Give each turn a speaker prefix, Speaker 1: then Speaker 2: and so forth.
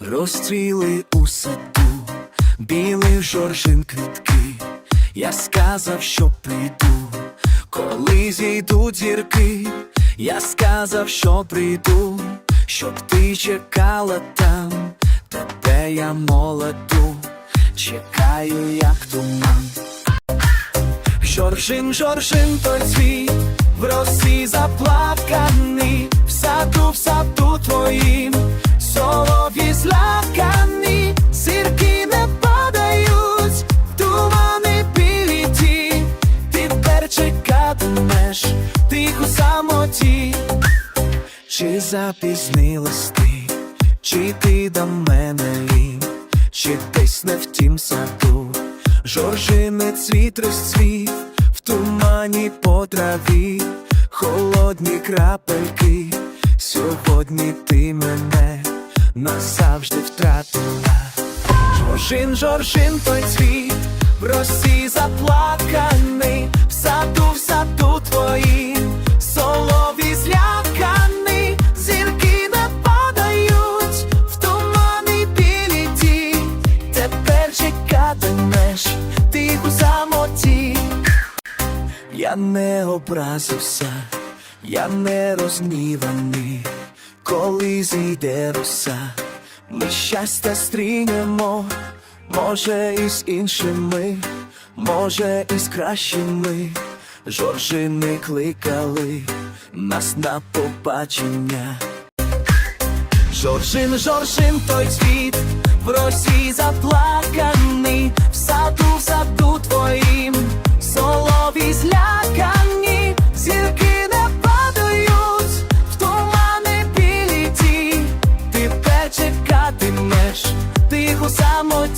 Speaker 1: Розстріли у саду, білий жоржин квітки. Я сказав, що прийду, коли зійдуть зірки. Я сказав, що прийду, щоб ти чекала там, тебе я молоду, чекаю, як туман. Жоржин, жоржин, той цвіт, в росі заплаканий, в саду, в саду твоїм, чи запізнилась ти, чи ти до мене лінь, чи десь не в тім саду, жоржини цвіт розцвів, в тумані по траві, холодні крапельки, сьогодні ти мене назавжди втратила. Жоржин, жоржин, той цвіт, в росі заплаканий, чекатимеш, ти у самоті. Я не образився, я не розгніваний, коли зійде роса, ми щастя стрінемо, може і з іншими, може і з кращими. Жоржини кликали нас на побачення. Жоржин, жоржин, той цвіт, в росі заплаканий, в саду, в саду твоїм, соловій злякані, зірки не падають, в тумани білі ті, ти чекатимеш, у самоті.